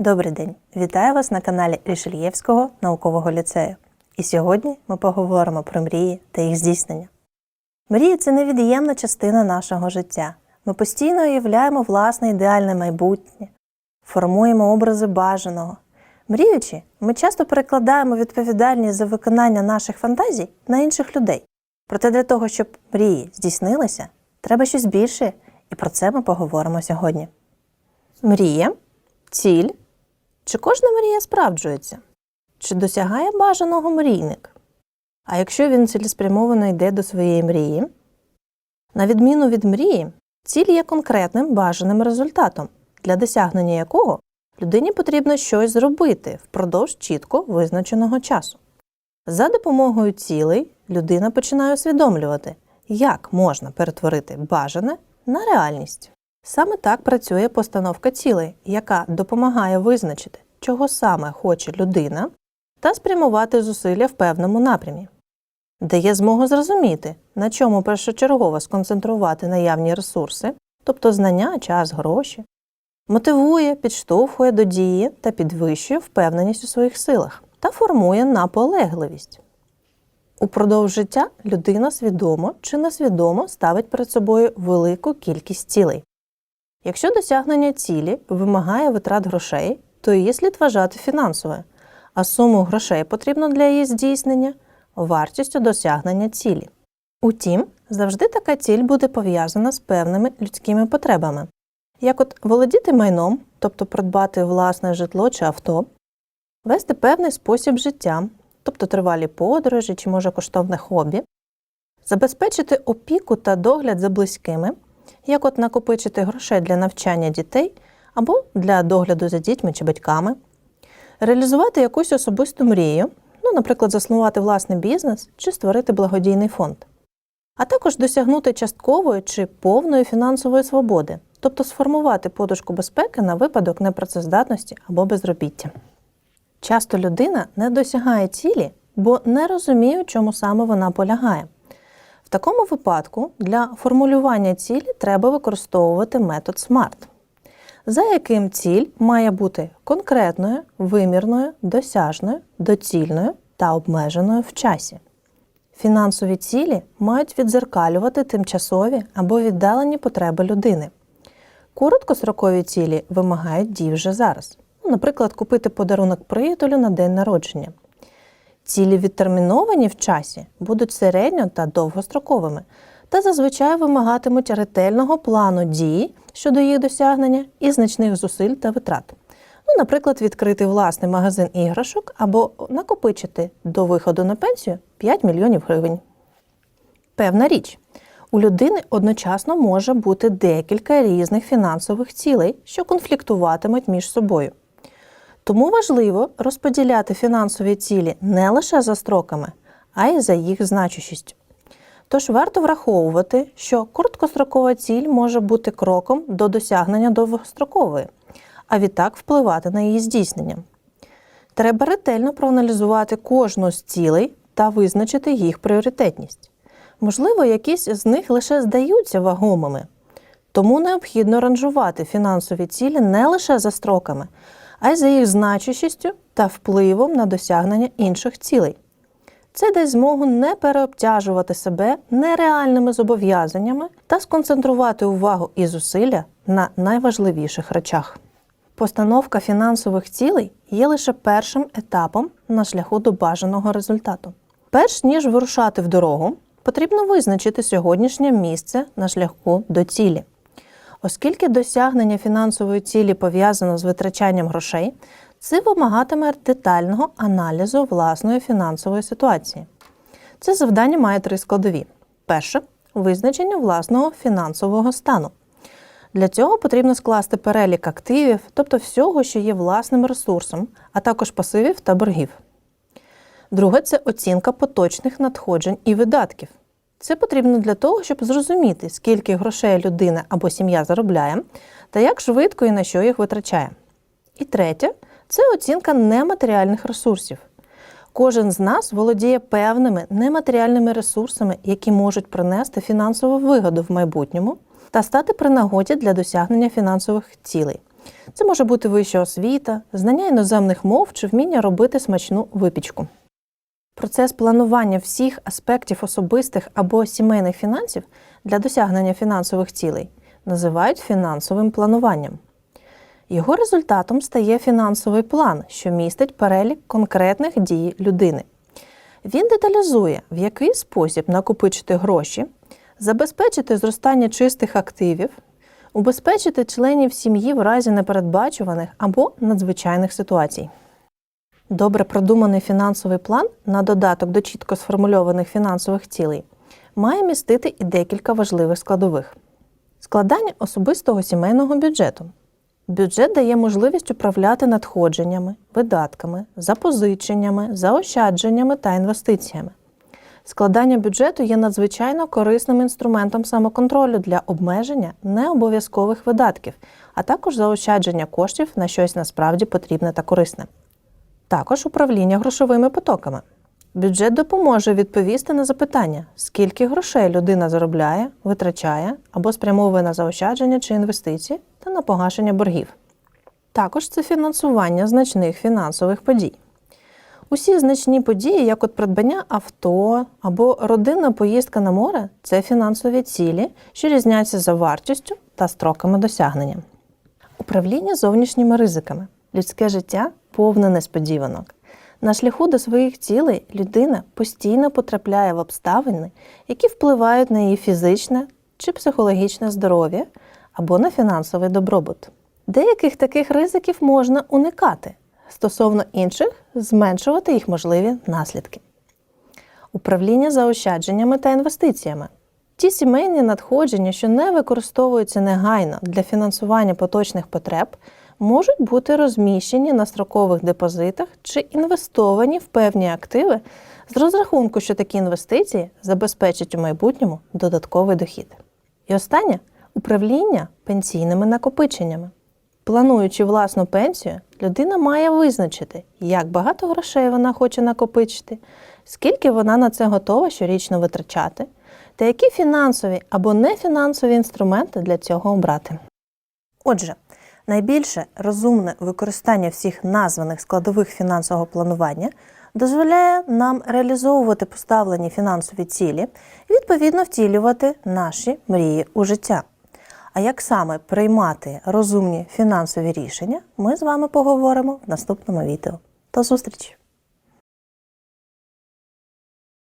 Добрий день! Вітаю вас на каналі Рішельєвського наукового ліцею. І сьогодні ми поговоримо про мрії та їх здійснення. Мрії це невід'ємна частина нашого життя. Ми постійно уявляємо власне ідеальне майбутнє, формуємо образи бажаного. Мріючи, ми часто перекладаємо відповідальність за виконання наших фантазій на інших людей. Проте для того, щоб мрії здійснилися, треба щось більше, і про це ми поговоримо сьогодні. Мрія, ціль. Чи кожна мрія справджується? Чи досягає бажаного мрійник? А якщо він цілеспрямовано йде до своєї мрії? На відміну від мрії, ціль є конкретним бажаним результатом, для досягнення якого людині потрібно щось зробити впродовж чітко визначеного часу. За допомогою цілей людина починає усвідомлювати, як можна перетворити бажане на реальність. Саме так працює постановка цілей, яка допомагає визначити, чого саме хоче людина, та спрямувати зусилля в певному напрямі, дає змогу зрозуміти, на чому першочергово сконцентрувати наявні ресурси, тобто знання, час, гроші, мотивує, підштовхує до дії та підвищує впевненість у своїх силах та формує наполегливість. Упродовж життя людина свідомо чи несвідомо ставить перед собою велику кількість цілей. Якщо досягнення цілі вимагає витрат грошей, то її слід вважати фінансовою, а суму грошей потрібно для її здійснення вартістю досягнення цілі. Утім, завжди така ціль буде пов'язана з певними людськими потребами, як от володіти майном, тобто придбати власне житло чи авто, вести певний спосіб життя, тобто тривалі подорожі чи може коштовне хобі, забезпечити опіку та догляд за близькими як от накопичити грошей для навчання дітей або для догляду за дітьми чи батьками, реалізувати якусь особисту мрію, ну, наприклад, заснувати власний бізнес чи створити благодійний фонд, а також досягнути часткової чи повної фінансової свободи, тобто сформувати подушку безпеки на випадок непрацездатності або безробіття. Часто людина не досягає цілі, бо не розуміє, чому саме вона полягає. В такому випадку для формулювання цілі треба використовувати метод SMART, за яким ціль має бути конкретною, вимірною, досяжною, доцільною та обмеженою в часі. Фінансові цілі мають відзеркалювати тимчасові або віддалені потреби людини. Короткострокові цілі вимагають дій вже зараз, Ну, наприклад, купити подарунок приятелю на день народження. Цілі відтерміновані в часі будуть середньо та довгостроковими та зазвичай вимагатимуть ретельного плану дії щодо їх досягнення і значних зусиль та витрат. Ну, наприклад, відкрити власний магазин іграшок або накопичити до виходу на пенсію 5 мільйонів гривень. Певна річ, у людини одночасно може бути декілька різних фінансових цілей, що конфліктуватимуть між собою. Тому важливо розподіляти фінансові цілі не лише за строками, а й за їх значущістю. Тож варто враховувати, що короткострокова ціль може бути кроком до досягнення довгострокової, а відтак впливати на її здійснення. Треба ретельно проаналізувати кожну з цілей та визначити їх пріоритетність. Можливо, якісь з них лише здаються вагомими, тому необхідно ранжувати фінансові цілі не лише за строками а й за їх значущістю та впливом на досягнення інших цілей. Це дасть змогу не переобтяжувати себе нереальними зобов'язаннями та сконцентрувати увагу і зусилля на найважливіших речах. Постановка фінансових цілей є лише першим етапом на шляху до бажаного результату. Перш ніж вирушати в дорогу, потрібно визначити сьогоднішнє місце на шляху до цілі. Оскільки досягнення фінансової цілі пов'язано з витрачанням грошей, це вимагатиме детального аналізу власної фінансової ситуації. Це завдання має три складові: перше визначення власного фінансового стану. Для цього потрібно скласти перелік активів, тобто всього, що є власним ресурсом, а також пасивів та боргів. Друге це оцінка поточних надходжень і видатків. Це потрібно для того, щоб зрозуміти, скільки грошей людина або сім'я заробляє, та як швидко і на що їх витрачає. І третє це оцінка нематеріальних ресурсів. Кожен з нас володіє певними нематеріальними ресурсами, які можуть принести фінансову вигоду в майбутньому та стати при нагоді для досягнення фінансових цілей. Це може бути вища освіта, знання іноземних мов чи вміння робити смачну випічку. Процес планування всіх аспектів особистих або сімейних фінансів для досягнення фінансових цілей називають фінансовим плануванням. Його результатом стає фінансовий план, що містить перелік конкретних дій людини. Він деталізує, в який спосіб накопичити гроші, забезпечити зростання чистих активів, убезпечити членів сім'ї в разі непередбачуваних або надзвичайних ситуацій. Добре продуманий фінансовий план на додаток до чітко сформульованих фінансових цілей має містити і декілька важливих складових: складання особистого сімейного бюджету. Бюджет дає можливість управляти надходженнями, видатками, запозиченнями, заощадженнями та інвестиціями. Складання бюджету є надзвичайно корисним інструментом самоконтролю для обмеження необов'язкових видатків, а також заощадження коштів на щось насправді потрібне та корисне. Також управління грошовими потоками. Бюджет допоможе відповісти на запитання, скільки грошей людина заробляє, витрачає або спрямовує на заощадження чи інвестиції та на погашення боргів. Також це фінансування значних фінансових подій. Усі значні події, як от придбання авто або родинна поїздка на море, це фінансові цілі, що різняться за вартістю та строками досягнення. Управління зовнішніми ризиками. Людське життя повне несподіванок. На шляху до своїх цілей людина постійно потрапляє в обставини, які впливають на її фізичне чи психологічне здоров'я або на фінансовий добробут. Деяких таких ризиків можна уникати, стосовно інших зменшувати їх можливі наслідки. Управління заощадженнями та інвестиціями. Ті сімейні надходження, що не використовуються негайно для фінансування поточних потреб, можуть бути розміщені на строкових депозитах чи інвестовані в певні активи з розрахунку, що такі інвестиції забезпечать у майбутньому додатковий дохід. І останнє управління пенсійними накопиченнями. Плануючи власну пенсію, людина має визначити, як багато грошей вона хоче накопичити, скільки вона на це готова щорічно витрачати, та які фінансові або нефінансові інструменти для цього обрати. Отже, найбільше розумне використання всіх названих складових фінансового планування дозволяє нам реалізовувати поставлені фінансові цілі і відповідно втілювати наші мрії у життя. А як саме приймати розумні фінансові рішення, ми з вами поговоримо в наступному відео. До зустрічі!